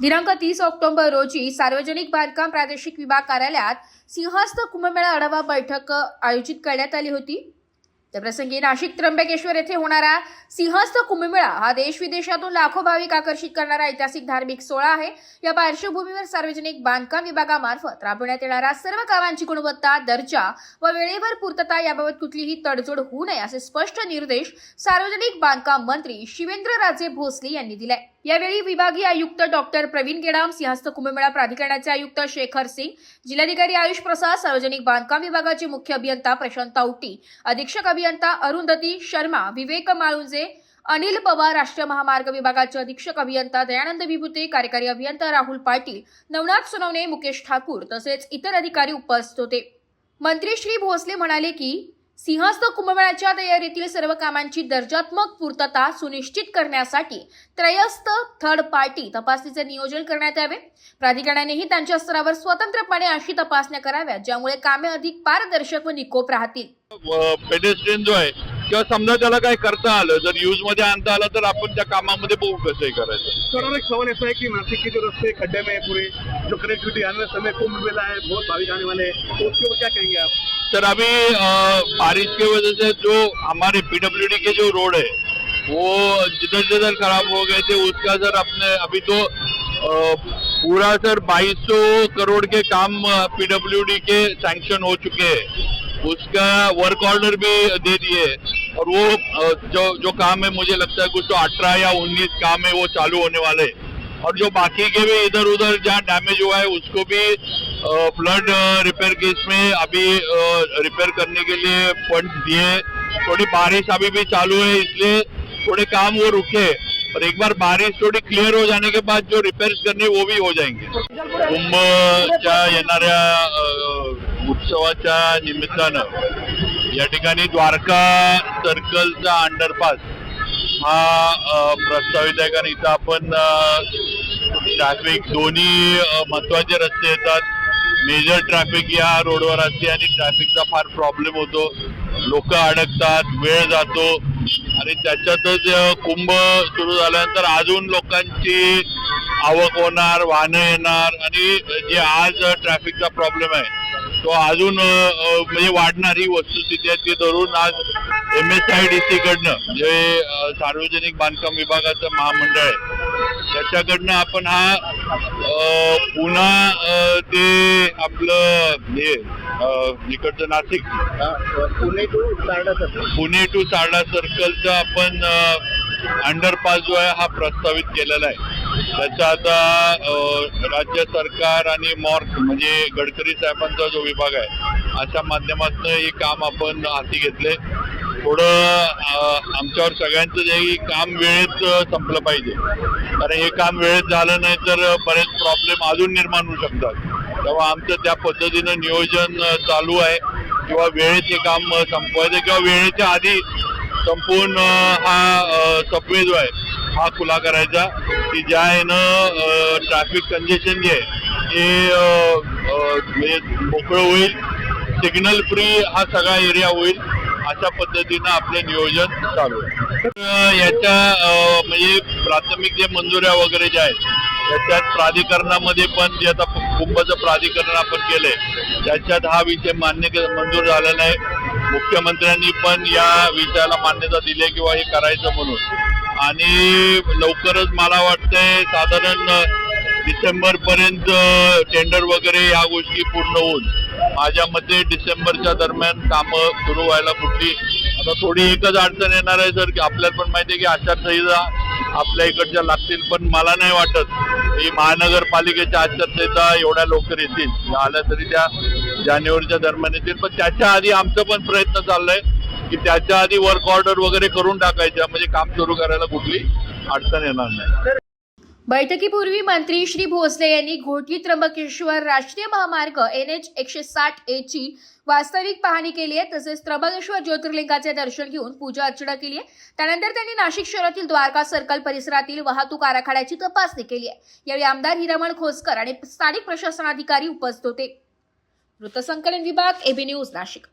दिनांक तीस ऑक्टोबर रोजी सार्वजनिक बांधकाम प्रादेशिक विभाग कार्यालयात सिंहस्थ कुंभमेळा आढावा बैठक आयोजित करण्यात आली होती. त्याप्रसंगी नाशिक त्र्यंबकेश्वर येथे होणारा सिंहस्थ कुंभमेळा हा देश विदेशातून लाखो भाविक आकर्षित करणारा ऐतिहासिक धार्मिक सोहळा आहे. या पार्श्वभूमीवर सार्वजनिक बांधकाम विभागामार्फत राबवण्यात येणाऱ्या सर्व कामांची गुणवत्ता दर्जा व वेळेवर पूर्तता याबाबत कुठलीही तडजोड होऊ नये असे स्पष्ट निर्देश सार्वजनिक बांधकाम मंत्री शिवेंद्रराजे भोसले यांनी दिले यावेळी विभागीय आयुक्त डॉक्टर प्रवीण गेडाम सिंहस्थ कुंभमेळा प्राधिकरणाचे आयुक्त शेखर सिंग जिल्हाधिकारी आयुष प्रसाद सार्वजनिक बांधकाम विभागाचे मुख्य अभियंता प्रशांत तावटी अधीक्षक अभियंता अरुंधती शर्मा विवेक माळुंजे अनिल पवार राष्ट्रीय महामार्ग विभागाचे अधीक्षक अभियंता दयानंद विभूते कार्यकारी अभियंता राहुल पाटील नवनाथ सोनवणे मुकेश ठाकूर तसेच इतर अधिकारी उपस्थित होते. मंत्री श्री भोसले म्हणाले की सिंहस्थ कुंभमेळ्याच्या तयारीतील सर्व कामांची दर्जात्मक पूर्तता सुनिश्चित करण्यासाठी त्रयस्थ थर्ड पार्टी तपासणीचे नियोजन करण्यात यावे. प्राधिकरणानेही त्यांच्या स्तरावर स्वतंत्रपणे अशी तपासण्या कराव्यात ज्यामुळे कामे अधिक पारदर्शक व निकोप राहतील. पेडेस्ट्रियन जो आहे किंवा समजा त्याला काय करता आलं जर यूजमध्ये आणता आलं तर आपण त्या कामामध्ये बघू कसं हे करायचं. सर एक सवाल ऐसा है कि नासिक के जो रास्ते खड्डे में है पूरे जो कनेक्टिविटी आने समय कुंभ मेला है बहुत भाविक आने वाले हैं तो उसके ऊपर क्या कहेंगे आप? सर, अभी बारिश की वजह से जो हमारे पीडब्ल्यूडी के जो रोड है, वो जिधर जिधर खराब हो गए थे, उसका सर अपने, अभी तो पूरा सर 2200 करोड़ के काम पीडब्ल्यूडी के सैंक्शन हो चुके हैं। उसका वर्क ऑर्डर भी दे दिए। और वो जो जो काम है, मुझे लगता है कुछ तो अठारह या उन्नीस काम है, वो चालू होने वाले। और जो बाकी के भी इधर उधर जहाँ डैमेज हुआ है, उसको भी फ्लड रिपेयर केस में अभी रिपेयर करने के लिए फंड दिए थोड़ी बारिश अभी भी चालू है इसलिए थोड़े काम वो रुके। और एक बार बारिश थोड़ी क्लियर हो जाने के बाद जो रिपेयर्स करने वो भी हो जाएंगे। कुंभच्या येणाऱ्या उत्सवाच्या निमित्तानं या ठिकाणी द्वारका सर्कलचा अंडरपास हा प्रस्तावित आहे. कारण इथं आपण ट्रॅफिक दोन्ही महत्त्वाचे रस्ते येतात. मेजर ट्रॅफिक या रोडवर असते आणि ट्रॅफिकचा फार प्रॉब्लेम होतो. लोक अडकतात वेळ जातो. आणि त्याच्यातच कुंभ सुरू झाल्यानंतर अजून लोकांची आवक होणार वाहनं येणार आणि जे आज ट्रॅफिकचा प्रॉब्लेम आहे तो अजून म्हणजे वाढणार ही वस्तुस्थिती आहे ती धरून आज M S I D C कडनं जे सार्वजनिक बांधकाम विभागाचं महामंडळ आहे त्याच्याकडनं आपण हा पुन्हा ते आपलं हे इकडचं नाशिक पुणे टू सारडा सर पुणे टू सारडा सर्कलचा आपण अंडरपास जो आहे हा प्रस्तावित केलेला आहे. त्याचा आता राज्य सरकार आणि मॉर्क म्हणजे गडकरी साहेबांचा जो विभाग आहे अशा माध्यमातून हे काम आपण हाती घेतले. थोडं आमच्यावर सगळ्यांचं जे काम वेळेत संपलं पाहिजे. कारण हे काम वेळेत झालं नाही तर बरेच प्रॉब्लेम अजून निर्माण होऊ शकतात. तेव्हा आमचं त्या पद्धतीनं नियोजन चालू आहे. किंवा वेळेत हे काम संपवायचं किंवा वेळेच्या आधी संपूर्ण हा सबवे जो आहे हा खुला करायचा. की ज्या यानं ट्रॅफिक कंजेशन जे आहे ते म्हणजे मोकळं होईल. सिग्नल फ्री हा सगळा एरिया होईल. अशा पद्धतीनं आपले नियोजन चालू आहे. याच्या म्हणजे प्राथमिक जे मंजुऱ्या वगैरे ज्या आहेत त्याच्यात प्राधिकरणामध्ये पण जे आता कुंभचं प्राधिकरण आपण केलंय त्याच्यात हा विषय मान्य मंजूर झालेला आहे मुख्यमंत्र्यांनी पण या विषयाला मान्यता दिली आहे किंवा हे करायचं म्हणून. आणि लवकरच मला वाटतंय साधारण डिसेंबर पर्यंत टेंडर वगैरे या गोष्टी पूर्ण होऊन माझ्या मते डिसेंबरच्या दरम्यान कामं सुरू व्हायला कुठली आता थोडी एकच अडचण येणार आहे सर की आपल्याला पण माहिती आहे की आचारसंहिता आपल्या इकडच्या लागतील पण मला नाही वाटत की महानगरपालिकेच्या आचारसंहिता एवढ्या लवकर येतील. आल्या तरी त्या जानेवारीच्या दरम्यान येतील पण त्याच्या आधी आमचा पण प्रयत्न चाललाय की त्याच्या आधी वर्क ऑर्डर वगैरे करून टाकायच्या म्हणजे काम सुरू करायला कुठली अडचण येणार नाही. बैठकीपूर्वी मंत्री श्री भोसले यांनी घोटी त्र्यंबकेश्वर राष्ट्रीय महामार्ग एन एच एकशे साठ ए ची वास्तविक पाहणी केली आहे. तसेच त्र्यंबकेश्वर ज्योतिर्लिंगाचे दर्शन घेऊन पूजा अर्चना केली आहे. त्यानंतर त्यांनी नाशिक शहरातील द्वारका सर्कल परिसरातील वाहतूक आराखड्याची तपासणी केली आहे. यावेळी आमदार हिरामण खोसकर आणि स्थानिक प्रशासनाधिकारी उपस्थित होते. वृत्तसंकलन विभाग एबी न्यूज नाशिक.